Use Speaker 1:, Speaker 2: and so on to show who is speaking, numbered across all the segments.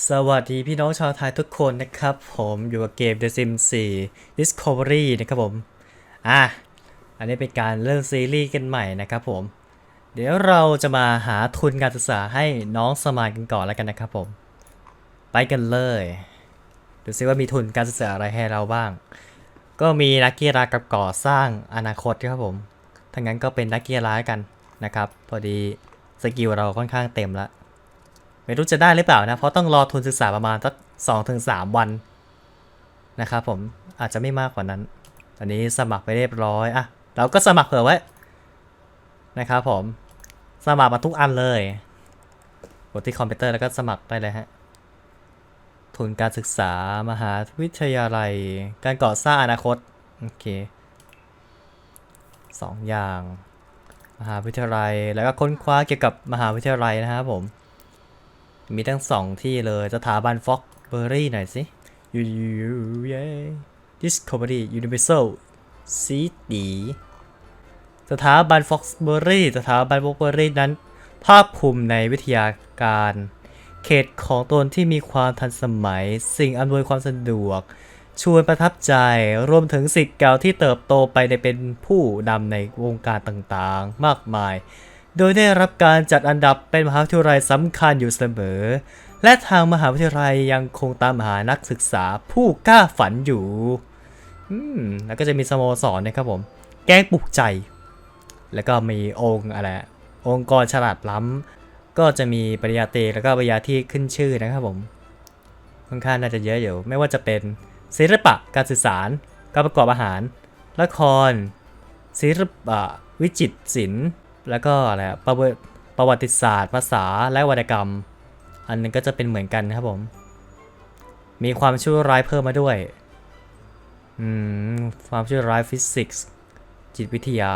Speaker 1: สวัสดีพี่น้องชาวไทยทุกคนนะครับผมอยู่กับเกม The Sims 4 Discovery นะครับผม อะ อันนี้เป็นการเริ่มซีรีส์กันใหม่นะครับผม เดี๋ยวเราจะมาหาทุนการศึกษาให้น้องสมายกันก่อนแล้วกันนะครับผม ไปกันเลย ดูซิว่ามีทุนการศึกษาอะไรให้เราบ้าง ก็มีนักกีฬากับก่อสร้างอนาคตครับผมถ้างั้นก็เป็นนักกีฬากันนะครับ พอดีสกิลเราค่อนข้างเต็มแล้ว ไม่รู้จะได้หรือเปล่านะ เพราะต้องรอทุนศึกษาประมาณสักสองถึงสามวันนะครับผมอาจจะไม่มากกว่านั้น ตอนนี้สมัครไปเรียบร้อยอะเราก็สมัครเผื่อไว้นะครับผมสมัครมาทุกอันเลยกดที่คอมพิวเตอร์แล้วก็สมัครได้เลยฮะทุนการศึกษามหาวิทยาลัย การก่อสร้างอนาคตโอเคสองอย่าง มหาวิทยาลัยแล้วก็ค้นคว้าเกี่ยวกับมหาวิทยาลัยนะครับผม มีทั้งสองที่เลยสถาบันฟ็อกเบอร์รี่หน่อยสิยูยูเย่ Discovery Universal City สถาบันฟ็อกเบอร์รี่สถาบันฟ็อกเบอร์รี่นั้น ภาคภูมิในวิทยาการ เขตของตนที่มีความทันสมัย สิ่งอำนวยความสะดวก ชวนประทับใจ รวมถึงสิทธิ์เก่าที่เติบโตไปในเป็นผู้นำในวงการต่างๆ มากมาย โดยได้รับการจัดอันดับเป็นมหาวิทยาลัยสำคัญอยู่เสมอ และทางมหาวิทยาลัยยังคงตามหานักศึกษาผู้กล้าฝันอยู่ อืม แล้วก็จะมีสโมสรนะครับผม แกล้งปลุกใจ แล้วก็มีองค์อะไร องค์กรฉลาดล้ำ ก็จะมีปริญญาตรีแล้วก็ปริญญาที่ขึ้นชื่อนะครับผมค่อนข้างน่าจะเยอะอยู่ ไม่ว่าจะเป็นศิลปะ การสื่อสาร การประกอบอาหาร ละคร ศิลปะ วิจิตรศิลป์ แล้วก็อะไรประวัติประวัติศาสตร์ ภาษาและวรรณกรรม อันนึงก็จะเป็นเหมือนกันครับผม มีความชั่วร้ายเพิ่มมาด้วย อืม ความชั่วร้ายฟิสิกส์ จิตวิทยา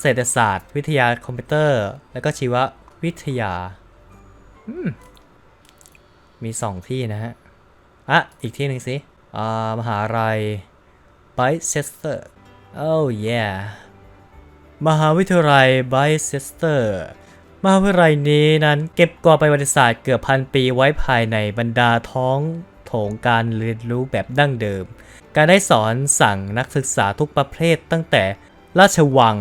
Speaker 1: เศรษฐศาสตร์ วิทยาคอมพิวเตอร์ แล้วก็ชีววิทยา อืม มีสองที่นะฮะ อะ อีกที่หนึ่งสิ อ่า มหาลัยไบเชสเตอร์ โอ้ yeah มหาวิทยาลัยไบเชสเตอร์มหาวิทยาลัยนี้นั้นเก็บกวาดประวัติศาสตร์เกือบพันปีไว้ภายในบรรดาท้องโถงการเรียนรู้แบบดั้งเดิม การได้สอนสั่งนักศึกษาทุกประเภทตั้งแต่ราชวัง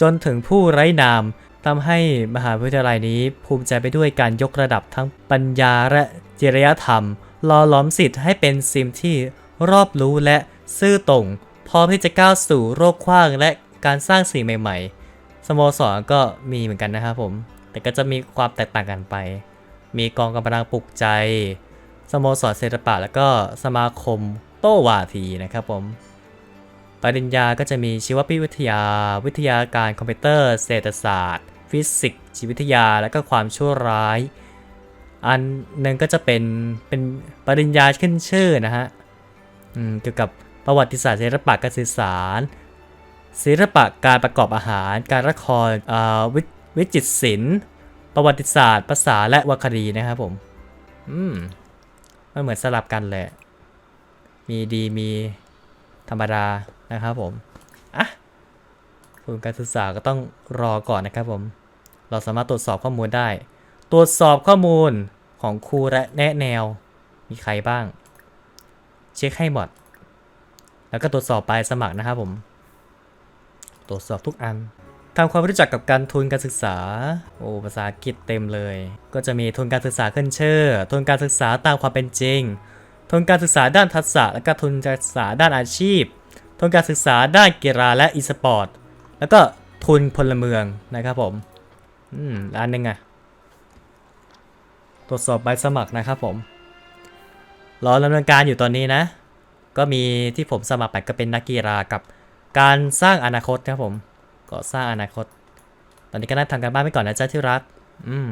Speaker 1: จนถึงผู้ไร้นามทำให้มหาวิทยาลัยนี้ภูมิใจไปด้วยการยกระดับทั้งปัญญาและจริยธรรมหล่อหลอมสิทธิ์ให้เป็นซิมที่รอบรู้และซื่อตรงพร้อมที่จะก้าวสู่โรคขว้างและ การสร้างสิ่งใหม่ ๆ สโมสรก็มีเหมือนกันนะครับผม แต่ก็จะมีความแตกต่างกันไป มีกองกำลังปลุกใจ สโมสรศิลปะแล้วก็สมาคมโต้วาทีนะครับผม ปริญญาก็จะมีชีววิทยา วิทยาการคอมพิวเตอร์ เศรษฐศาสตร์ ฟิสิกส์จิตวิทยา และก็ความชั่วร้าย อันหนึ่งก็จะเป็นเป็นปริญญาขึ้นชื่อนะฮะเกี่ยวกับประวัติศาสตร์ศิลปะการสื่อสาร ศิลปะการประกอบอาหาร การละครวิวิจิตรศิลป์ประวัติศาสตร์ ภาษาและวรรณคดีนะครับผม อืมมันเหมือนสลับกันแหละ มีดีมีธรรมดานะครับผม อะทุนการศึกษาก็ต้องรอก่อนนะครับผม เราสามารถตรวจสอบข้อมูลได้ ตรวจสอบข้อมูลของครูและแนะแนว มีใครบ้าง เช็คให้หมด แล้วก็ตรวจสอบไปสมัครนะครับผม ตรวจสอบทุกอันทำความรู้จักกับการทุนการศึกษา โอ้ภาษาอังกฤษเต็มเลย ก็จะมีทุนการศึกษาขึ้นชื่อ ทุนการศึกษาตามความเป็นจริง ทุนการศึกษาด้านทักษะ และก็ทุนการศึกษาด้านอาชีพ ทุนการศึกษาด้านกีฬาและอีสปอร์ต แล้วก็ทุนพลเมืองนะครับผม อืมอันหนึงอะตรวจสอบใบสมัครนะครับผม รอดำเนินการอยู่ตอนนี้นะ ก็มีที่ผมสมัครไปก็เป็นนักกีฬากับ การสร้างอนาคตครับผม ก็สร้างอนาคต ตอนนี้ก็น่าทำการบ้านไปก่อนนะจ๊ะที่รัก อืม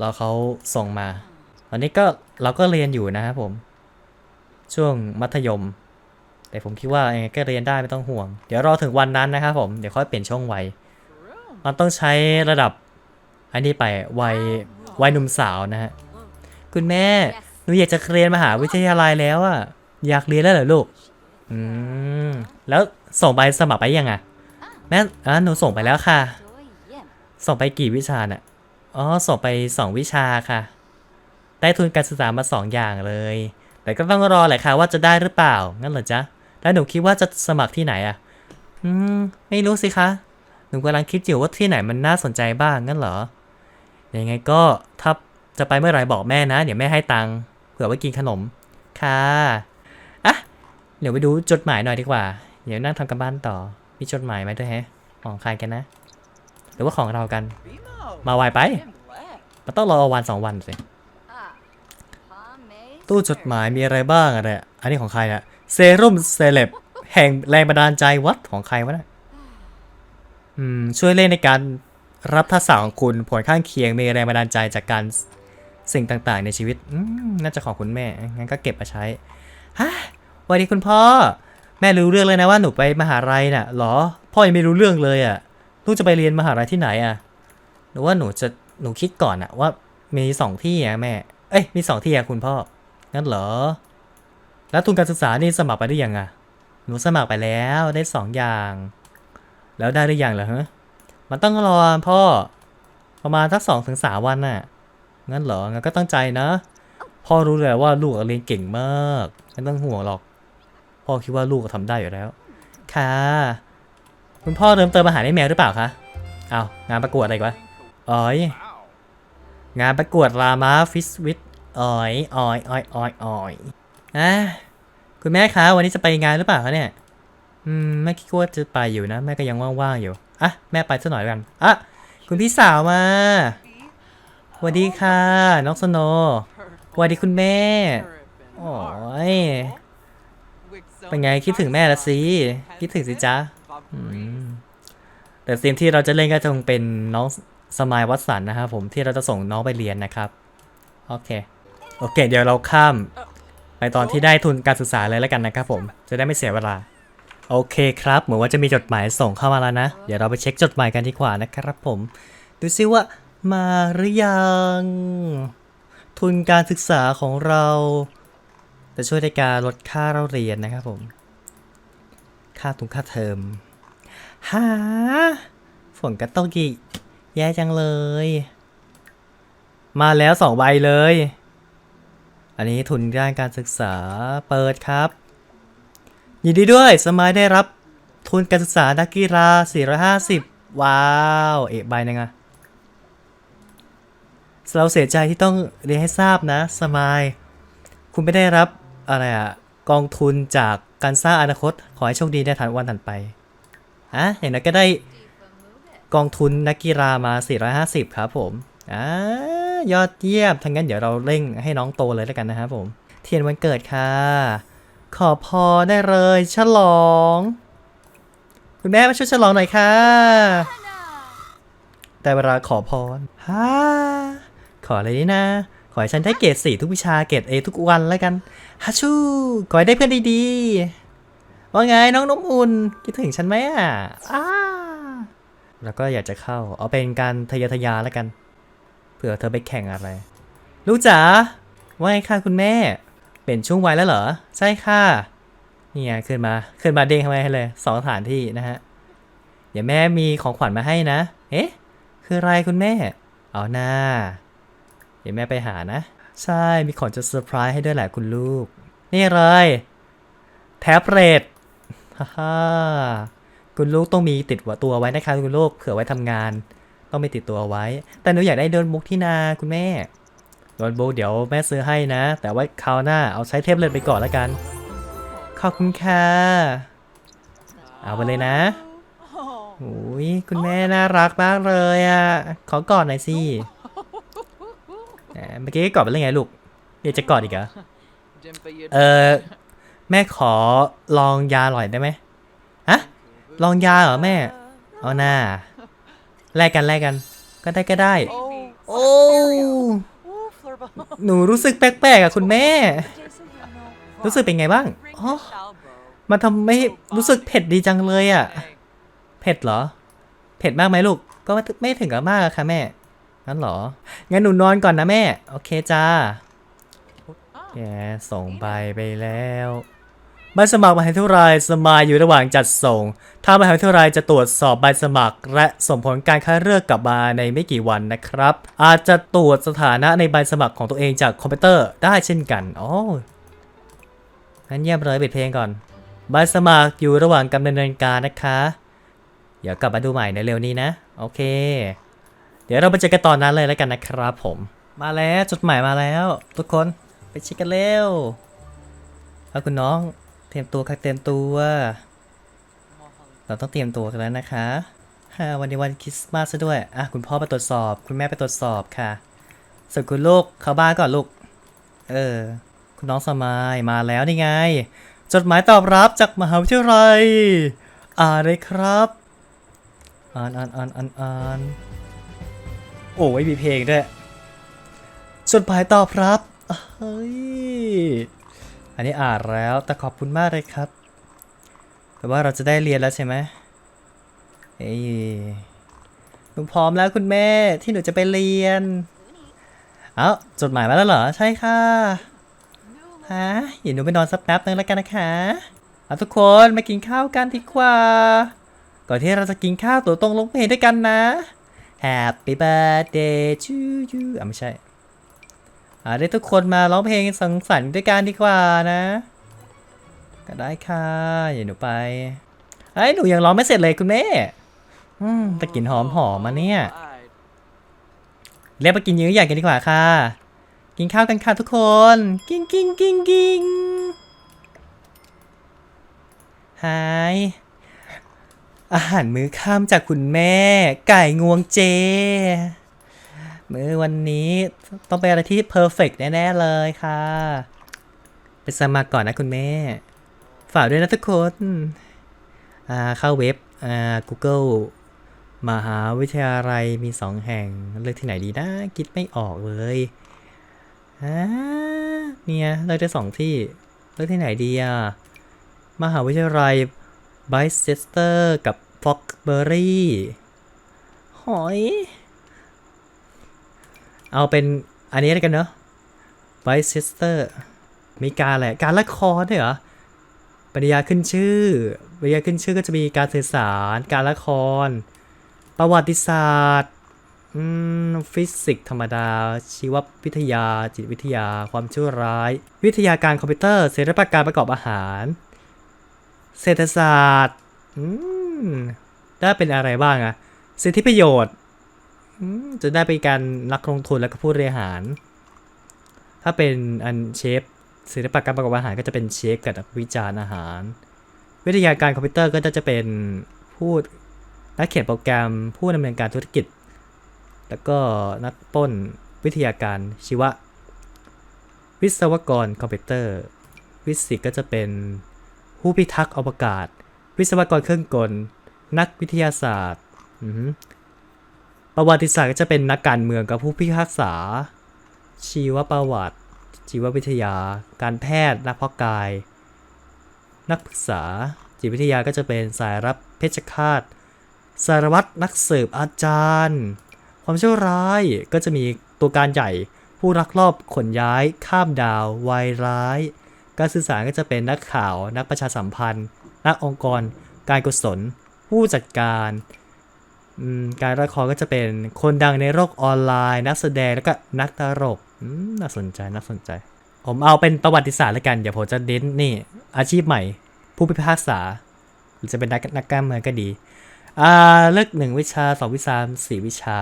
Speaker 1: รอเขาส่งมา ตอนนี้ก็เราก็เรียนอยู่นะครับผม ช่วงมัธยม แต่ผมคิดว่ายังไงก็เรียนได้ไม่ต้องห่วง เดี๋ยวรอถึงวันนั้นนะครับผม เดี๋ยวค่อยเปลี่ยนช่วงวัยมันต้องใช้ระดับอันนี้ไปวัยวัยหนุ่มสาวนะฮะ คุณแม่ หนูอยากจะเรียนมหาวิทยาลัยแล้วอะอยากเรียนแล้วเหรอลูก อืม แล้วส่งใบสมัครไปยังอะแม่อะหนูส่งไปแล้วค่ะ ส่งไปกี่วิชาน่ะ อ๋อ ส่งไปสองวิชาค่ะ ได้ทุนการศึกษามาสองอย่างเลย แต่ก็ต้องรอแหละค่ะว่าจะได้หรือเปล่า งั้นเหรอจ๊ะ แล้วหนูคิดว่าจะสมัครที่ไหนอะ อืม ไม่รู้สิคะ หนูกำลังคิดอยู่ว่าที่ไหนมันน่าสนใจบ้างงั้นเหรอ ยังไงก็ถ้าจะไปเมื่อไหร่บอกแม่นะ เดี๋ยวแม่ให้ตังค์เผื่อไว้กินขนม ค่ะอะ เดี๋ยวไปดูจดหมายหน่อยดีกว่า เดี๋ยวนั่งทำกันบ้านต่อ มีจดหมายไหมด้วยแฮะ ของใครกันนะ หรือว่าของเรากัน มาไวไป มันต้องรอวันสองวันสิ ตู้จดหมายมีอะไรบ้างอะเนี่ยอันนี้ของใครอะเซรุ่มเซเลบแห่งแรงบันดาลใจวัดของใครวะเนี่ยอืม ช่วยเล่นในการรับทักษะของคุณผลข้างเคียงมีแรงบันดาลใจจากการสิ่งต่างๆ ในชีวิตน่าจะของคุณแม่ งั้นก็เก็บมาใช้ฮะ วัสดีคุณพ่อ แม่รู้เรื่องเลยนะว่าหนูไปมหาลัยน่ะเหรอ พ่อยังไม่รู้เรื่องเลยอะลูกจะไปเรียนมหาลัยที่ไหนอะหรือว่าหนูจะหนูคิดก่อนอะว่ามีสองที่อะแม่ เอ้ยมีสองที่อะคุณพ่องั้นเหรอ แล้วทุนการศึกษานี่สมัครไปได้ยังอะหนูสมัครไปแล้วได้สองอย่าง แล้วได้หรือยังเหรอฮะมันต้องรอพ่อ ประมาณสักสองถึงสามวันน่ะงั้นเหรองั้นก็ตั้งใจนะ พ่อรู้เลยว่าลูกเรียนเก่งมากไม่ต้องห่วงหรอก พ่อคิดว่าลูกทำได้อยู่แล้ว ค่ะ คุณพ่อเริ่มเติมอาหารให้แมวหรือเปล่าคะเอางานประกวดอะไรกวะอ๋อย งานประกวดรามาฟิสวิทอ๋อยอ๋อยอ๋อยอ๋อยอ๋อยอะคุณแม่คะวันนี้จะไปงานหรือเปล่าคะเนี่ย อืมแม่คิดว่าจะไปอยู่นะ แม่ก็ยังว่างๆอยู่ อะ แม่ไปสักหน่อยกัน อะ คุณพี่สาวมาสวัสดีค่ะ น้องสโนว์สวัสดีคุณแม่ โอ้ย เป็นไงคิดถึงแม่ละสิคิดถึงสิจ๊ะแต่ซีมที่เราจะเล่นก็คงเป็นน้องสมายวัตสันนะครับผมที่เราจะส่งน้องไปเรียนนะครับโอเคโอเค เดี๋ยวเราข้ามไปตอนที่ได้ทุนการศึกษาเลยแล้วกันนะครับผมจะได้ไม่เสียเวลา โอเคครับ เหมือนว่าจะมีจดหมายส่งเข้ามาแล้วนะ เดี๋ยวเราไปเช็คจดหมายกันดีกว่านะครับผม ดูซิว่ามาหรือยัง ทุนการศึกษาของเรา จะช่วยในการลดค่าเราเรียนนะครับผม ค่าทุนค่าเทอมหาฝนกระตกอีกแย่จังเลย มาแล้วสองใบเลย อันนี้ทุนด้านการศึกษาเปิดครับ ยินดีด้วยสมัยได้รับทุนการศึกษานักกีฬา 450 ว้าว เอกใบหนึงอะเราเสียใจที่ต้องเรียนให้ทราบนะ สมาย คุณไม่ได้รับ อะไรอะกองทุนจากการสร้างอนาคต ขอให้โชคดีในฐานวันถัดไปอะอย่างนั้นก็ได้กองทุนนักกีฬามา 450 ครับผมอ่ายอดเยี่ยมทั้งนั้นเดี๋ยวเราเร่งให้น้องโตเลยแล้วกันนะครับผม เทียนวันเกิดค่ะ ขอพรได้เลย ฉลอง คุณแม่มาช่วยฉลองหน่อยค่ะ แต่เวลาขอพรฮ่าขออะไรนี่นะ ขอให้ฉันได้เกรดสี่ทุกวิชาเกรดเอทุกวันแล้วกันฮัชชูขอให้ได้เพื่อนดีๆว่าไงน้องนมอุ่นคิดถึงฉันไหมอะอ้าแล้วก็อยากจะเข้า เอาเป็นการทะเยอทะยานแล้วกันเผื่อเธอไปแข่งอะไร ลูกจ๋าว่าไงค่ะคุณแม่ เป็นช่วงวัยแล้วเหรอ ใช่ค่ะเนี่ยขึ้นมาขึ้นมาเด้งเข้ามาให้เลยสองสถานที่นะฮะเดี๋ยวแม่มีของขวัญมาให้นะ เอ๊ะ คืออะไรคุณแม่ เอาหน้า เดี๋ยวแม่ไปหานะ ใช่ มีของจะเซอร์ไพรส์ให้ด้วยแหละคุณลูก นี่เลย แท็บเล็ตฮ่าฮ่าคุณลูกต้องมีติดหัวตัวไว้นะคะคุณลูกเผื่อไว้ทำงาน ต้องมีติดตัวไว้ แต่หนูอยากได้โน้ตบุ๊กที่นาคุณแม่โน้ตบุ๊กเดี๋ยวแม่ซื้อให้นะ แต่ว่าคราวหน้าเอาใช้เทปเล็ตไปก่อนแล้วกัน ขอบคุณค่ะ เอาไปเลยนะโอ้ยคุณแม่น่ารักมากเลยอะ ขอกอดหน่อยสิแหม เมื่อกี้กอดไปแล้วไงลูกอยากจะกอดอีกเหรอเออแม่ขอลองยาหน่อยได้ไหมฮะลองยาเหรอแม่ เอาหน้าแลกกันแลกกัน ก็ได้ก็ได้ โอ้หนูรู้สึกแปลกๆอะคุณแม่ รู้สึกเป็นไงบ้างอ๋อมันทำให้รู้สึกเผ็ดดีจังเลยอะ เผ็ดเหรอ เผ็ดมากไหมลูก ก็ไม่ไม่ถึงกับมากอะค่ะแม่ งั้นเหรอ งั้นหนูนอนก่อนนะแม่ โอเคจ้าแกส่งใบไปแล้วใบสมัครมหาวิทยาลัยสมายอยู่ระหว่างจัดส่ง ทางมหาวิทยาลัยจะตรวจสอบใบสมัคร และส่งผลการคัดเลือกกลับมาในไม่กี่วันนะครับ อาจจะตรวจสถานะในใบสมัครของตัวเองจากคอมพิวเตอร์ได้เช่นกันอ๋องั้นเยี่ยมเลยปิดเพลงก่อน ใบสมัครอยู่ระหว่างการดำเนินการนะคะ เดี๋ยวกลับมาดูใหม่ในเร็วนี้นะ โอเค เดี๋ยวเราไปเจอกันตอนนั้นเลยแล้วกันนะครับผม มาแล้วจดหมายมาแล้ว ทุกคนไปเช็คกันเร็วเอาคุณน้องเตรียมตัวค่ะเตรียมตัว เราต้องเตรียมตัวกันแล้วนะคะฮ่าวันนี้วันคริสต์มาสซะด้วยอะคุณพ่อไปตรวจสอบ คุณแม่ไปตรวจสอบค่ะส่วนคุณลูกเข้าบ้านก่อนลูก เออ คุณน้องสมายมาแล้วนี่ไง จดหมายตอบรับจากมหาวิทยาลัยอ่านเลยครับอ่านอ่านอ่านอ่านอ่าน โอ้ยมีเพลงด้วยจดหมายตอบรับเฮ้ยอันนี้อ่านแล้วแต่ขอบคุณมากเลยครับ แต่ว่าเราจะได้เรียนแล้วใช่ไหมเอ้ยหนูพร้อมแล้วคุณแม่ที่หนูจะไปเรียน เอ้าจดหมายมาแล้วเหรอ ใช่ค่ะฮะเดี๋ยวหนูไปนอนสักแป๊บนึงแล้วกันนะคะเอาทุกคนมากินข้าวกันดีกว่า ก่อนที่เราจะกินข้าวตัวตรงลงเพลงด้วยกันนะ Happy birthday to you อะไม่ใช่ อ่าได้ทุกคนมาร้องเพลงสังสรรค์ด้วยกันดีกว่านะ ก็ได้ค่ะ อย่าหนูไปไอ้ยหนูยังร้องไม่เสร็จเลยคุณแม่แต่กลิ่นหอมหอมมาเนี่ยเรียกมากินยื้อใหญ่กันดีกว่าค่ะ กินข้าวกันค่ะทุกคน กิ้งกิ้งกิ้งกิ้งหาย อาหารมื้อค่ำจากคุณแม่ ไก่งวงเจ มื้อวันนี้ต้องเป็นอะไรที่เพอร์เฟกแน่ๆเลยค่ะ ไปสมัครก่อนนะคุณแม่ ฝากด้วยนะทุกคนอ่าเข้าเว็บอ่า Google มหาวิทยาลัยมีสองแห่ง เลือกที่ไหนดีนะ คิดไม่ออกเลยอ่าเนี่ยเลือกได้สองที่ เลือกที่ไหนดีอะมหาวิทยาลัยไบเซสเตอร์กับ ฟ็อกเบอรี่ หอย เอาเป็นอันนี้แล้วกันเนาะไบเซสเตอร์ มีการอะไร การละครด้วยเหรอ ปริญญาขึ้นชื่อ ปริญญาขึ้นชื่อก็จะมีการสื่อสาร การละคร ประวัติศาสตร์อืมฟิสิกส์ธรรมดา ชีววิทยา จิตวิทยา ความชั่วร้าย วิทยาการคอมพิวเตอร์ ศิลปการประกอบอาหาร เศรษฐศาสตร์ อืม ได้เป็นอะไรบ้างอะสิทธิประโยชน์จะได้เป็นการนักลงทุนแล้วก็ผู้บริหาร ถ้าเป็นอันเชฟศิลปะการประกอบอาหารก็จะเป็นเชฟกับวิจารณ์อาหาร วิทยาการคอมพิวเตอร์ก็จะเป็นผู้นักเขียนโปรแกรมผู้ดำเนินการธุรกิจ แล้วก็นักป้นวิทยาการชีวะ วิศวกรคอมพิวเตอร์ วิสิกก็จะเป็นผู้พิทักษ์อวกาศ วิศวกรเครื่องกล นักวิทยาศาสตร์ ประวัติศาสตร์ก็จะเป็นนักการเมืองกับผู้พิพากษา ชีวประวัติ ชีววิทยา การแพทย์ นักเพาะกาย นักปรึกษา จิตวิทยาก็จะเป็นสายรับเพชฌฆาต สารวัตรนักสืบอาจารย์ ความชั่วร้ายก็จะมีตัวการใหญ่ ผู้รักลอบขนย้าย ข้ามดาววายร้าย การสื่อสารก็จะเป็นนักข่าว นักประชาสัมพันธ์ นักองค์กรการกุศล ผู้จัดการการละครก็จะเป็นคนดังในโลกออนไลน์ นักแสดงแล้วก็นักตลกน่าสนใจน่าสนใจ ผมเอาเป็นประวัติศาสตร์แล้วกัน เดี๋ยวผมจะเน้นนี่ อาชีพใหม่ ผู้พิพากษา หรือจะเป็นนักนักการเมืองก็ดีอ่าเลือกหนึ่งวิชาสองวิชาสี่วิชา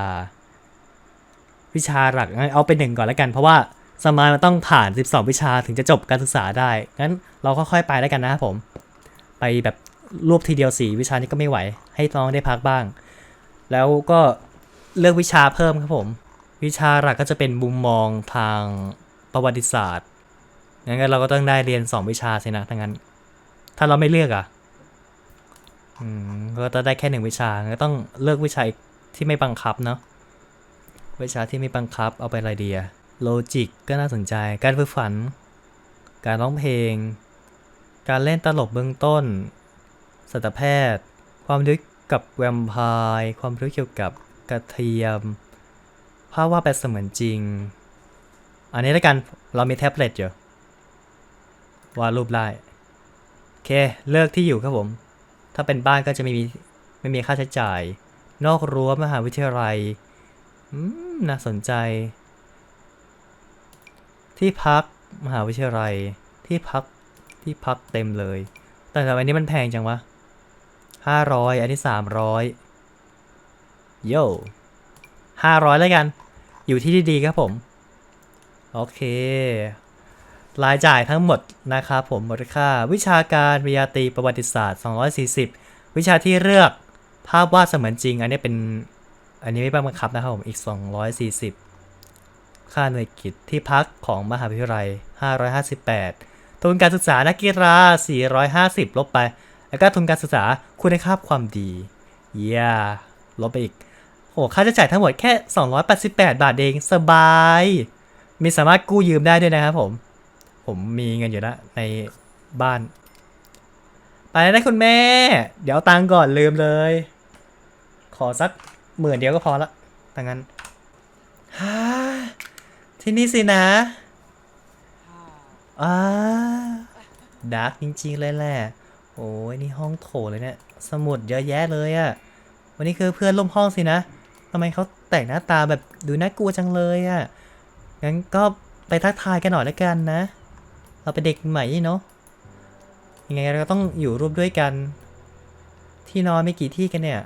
Speaker 1: วิชาหลักเอาเป็นหนึ่งก่อนแล้วกัน เพราะว่าสมายมันต้องผ่าน 12 วิชาถึงจะจบการศึกษาได้งั้นเราค่อยๆไปแล้วกันนะครับผม ไปแบบรวบทีเดียว4วิชานี้ก็ไม่ไหว ให้น้องได้พักบ้าง แล้วก็เลือกวิชาเพิ่มครับผม วิชาหลักก็จะเป็นมุมมองทางประวัติศาสตร์งั้นเราก็ต้องได้เรียน2วิชาสินะทั้างนั้น ถ้าเราไม่เลือกอะอืมก็จะได้แค่หนึ่งวิชาก็ต้องเลือกวิชาที่ไม่บังคับเนาะวิชาที่ไม่บังคับเอาไปอะไรดีอะโลจิกก็น่าสนใจ การฝึกฝัน การร้องเพลง การเล่นตลกเบื้องต้น สัตวแพทย์ ความรู้กับแวมไพร์ ความรู้เกี่ยวกับกระเทียม ภาพวาดแบบเสมือนจริง อันนี้แล้วกัน เรามีแท็บเล็ตอยู่ วาดรูปได้เค เลือกที่อยู่ครับผม ถ้าเป็นบ้านก็จะไม่มีไม่มีค่าใช้จ่าย นอกรั้วมหาวิทยาลัย น่าสนใจ ที่พักมหาวิทยาลัย ที่พัก ที่พักเต็มเลย แต่ทำไมนี้มันแพงจังวะห้าร้อยอันนี้สามร้อยโย่ห้าร้อยแล้วกัน อยู่ที่ดีๆครับผม โอเค รายจ่ายทั้งหมดนะครับผมมูลค่า วิชาการปริญญาตรีประวัติศาสตร์ 240 วิชาที่เลือกภาพวาดเสมือนจริง อันนี้เป็นอันนี้ไม่บังคับนะครับผมอีก 240 ค่าหน่วยกิจที่พักของมหาวิทยาลัย 558 ทุนการศึกษานักกีฬา 450 ลบไป แล้วก็ทุนการศึกษาคุณภาพความดีเยี่ยลบไปอีก โอ้ค่าใช้จ่ายทั้งหมดแค่ 288 บาทเองสบาย มีสามารถกู้ยืมได้ด้วยนะครับผม ผมมีเงินอยู่แล้วในบ้าน ไปแล้วนะคุณแม่ เดี๋ยวเอาตังค์ก่อนลืมเลย ขอสักหมื่นเดียวก็พอละถ้างั้นฮ่าที่นี่สินะอ่า ดาร์กจริงๆเลยแหละ โอ้ยนี่ห้องโถเลยเนี่ย สมุดเยอะแยะเลยอะวันนี้คือเพื่อนร่วมห้องสินะทำไมเขาแต่งหน้าตาแบบดูน่ากลัวจังเลยอะงั้นก็ไปทักทายกันหน่อยแล้วกันนะ เราเป็นเด็กใหม่นี่เนาะ ยังไงเราก็ต้องอยู่ร่วมด้วยกัน ที่นอนไม่กี่ที่กันเนี่ย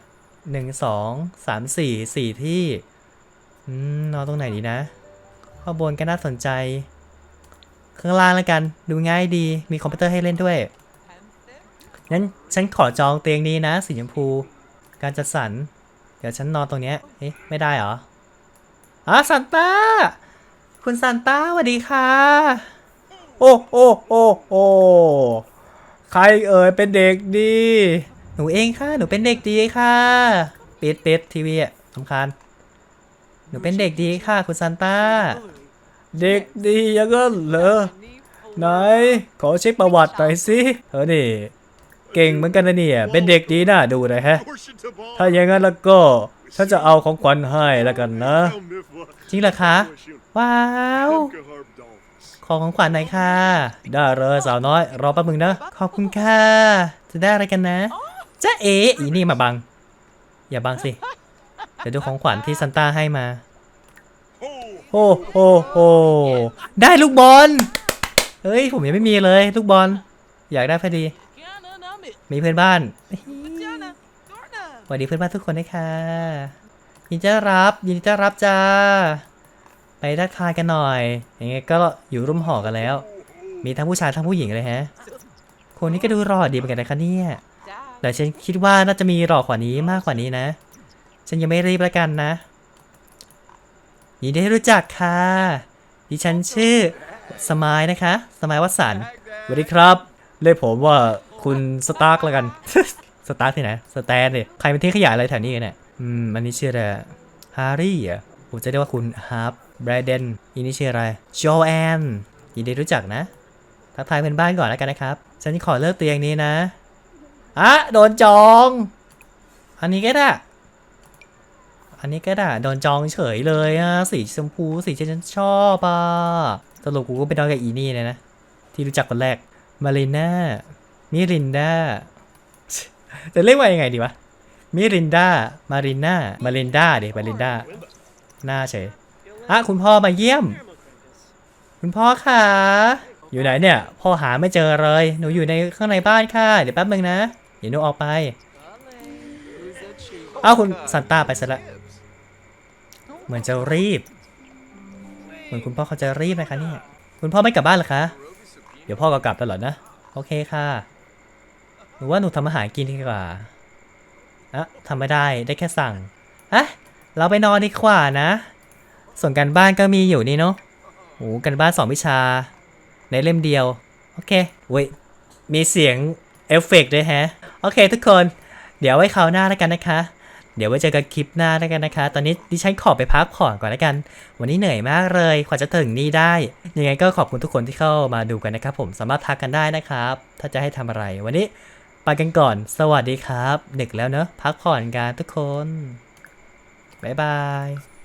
Speaker 1: หนึ่งสองสามสี่สี่ที่ อืมนอนตรงไหนดีนะ ข้างบนก็น่าสนใจ ข้างล่างแล้วกัน ดูง่ายดี มีคอมพิวเตอร์ให้เล่นด้วย งั้นฉันขอจองเตียงนี้นะ สีชมพู การจัดสรร เดี๋ยวฉันนอนตรงเนี้ยเอ๊ะไม่ได้เหรออะซันต้า คุณซันต้าสวัสดีค่ะ โอ้โอ้โอ้โอ้ใครเอ่ยเป็นเด็กดี หนูเองค่ะ หนูเป็นเด็กดีค่ะ ปิดปิดทีวีอะสำคัญ หนูเป็นเด็กดีค่ะ คุณซันต้า เด็กดียังก็เหรอไหนขอเช็คประวัติหน่อยสิเธอนี่เก่งเหมือนกันนะเนี่ย เป็นเด็กดีน่าดูเลยแฮะ ถ้าอย่างนั้นแล้วก็ฉันจะเอาของขวัญให้แล้วกันนะ จริงเหรอคะ ว้าว ขอของขวัญหน่อยค่ะ ได้เลยสาวน้อย รอแป๊บมึงนะ ขอบคุณค่ะ จะได้อะไรกันนะจ้าเอ๋อีนี่มาบัง อย่าบังสิ เดี๋ยวดูของขวัญที่ซันต้าให้มา อ้โหโหได้ลูกบอล เฮ้ย ผมยังไม่มีเลย ลูกบอล อยากได้พอดี มีเพื่อนบ้านสวัสดีเพื่อนบ้านทุกคนด้วยค่ะยินดีต้อนรับ ยินดีต้อนรับจ้า ไปทักทายกันหน่อยยังไงก็อยู่ร่วมหอกันแล้ว มีทั้งผู้ชายทั้งผู้หญิงเลยฮะ คนนี้ก็ดูหล่อดีเหมือนกันนะคะเนี่ยแต่ฉันคิดว่าน่าจะมีหล่อกว่านี้มากกว่านี้นะ ฉันยังไม่รีบแล้วกันนะ ยินดีที่รู้จักค่ะ ดิฉันชื่อสมายนะคะ สมายวัฒสันสวัสดีครับ เรียกผมว่าคุณสตาร์กแล้วกัน สตาร์กที่ไหน สแตนเลยใครเป็นที่ขยายอะไรแถวนี้กันเนี่ย อืม อันนี้ชื่ออะไรฮาร์รี่อะผมจะเรียกว่าคุณฮาร์ปแบรเดนอันนี้ชื่ออะไรโจแอนยินดีรู้จักนะ ทักทายเพื่อนบ้านก่อนแล้วกันนะครับ ฉันขอเลือกเตียงนี้นะ อะ โดนจอง อันนี้ก็ได้ อันนี้ก็ได้โดนจองเฉยเลยอะสีชมพูสีที่ฉันชอบอะสรุปกูก็ไปนอนกับอีนี่เลยนะ ที่รู้จักคนแรกมาริน่ามิรินดาจะเรียกว่ายังไงดีวะมิรินดามาริน่ามารินดาดิมารินดาหน้าเฉยอะคุณพ่อมาเยี่ยม คุณพ่อค่ะ อยู่ไหนเนี่ย พ่อหาไม่เจอเลย หนูอยู่ในข้างในบ้านค่ะ เดี๋ยวแป๊บนึงนะ เดี๋ยวหนูออกไปอ้าวคุณซันต้าไปซะละ เหมือนจะรีบ เหมือนคุณพ่อเขาจะรีบนะคะเนี่ยคุณพ่อไม่กลับบ้านหรอคะ เดี๋ยวพ่อก็กลับแล้วเหรอนะ โอเคค่ะ หนูว่าหนูทำอาหารกินดีกว่าอะทำไม่ได้ ได้แค่สั่งอะเราไปนอนดีกว่านะ ส่วนการบ้านก็มีอยู่นี่เนาะโอ้กันบ้านสองวิชา ในเล่มเดียว โอเคเว้ย มีเสียงเอฟเฟกต์ด้วยแฮะ โอเคทุกคน เดี๋ยวไว้คราวหน้าแล้วกันนะคะ เดี๋ยวไว้เจอกันคลิปหน้าแล้วกันนะคะ ตอนนี้ดิฉันขอไปพักผ่อนก่อนแล้วกัน วันนี้เหนื่อยมากเลยกว่าจะถึงนี่ได้ ยังไงก็ขอบคุณทุกคนที่เข้ามาดูกันนะครับ ผมสามารถทักกันได้นะครับ ถ้าจะให้ทำอะไร วันนี้ไปกันก่อน สวัสดีครับดึกแล้วเนอะพักผ่อนกันทุกคนบ๊ายบาย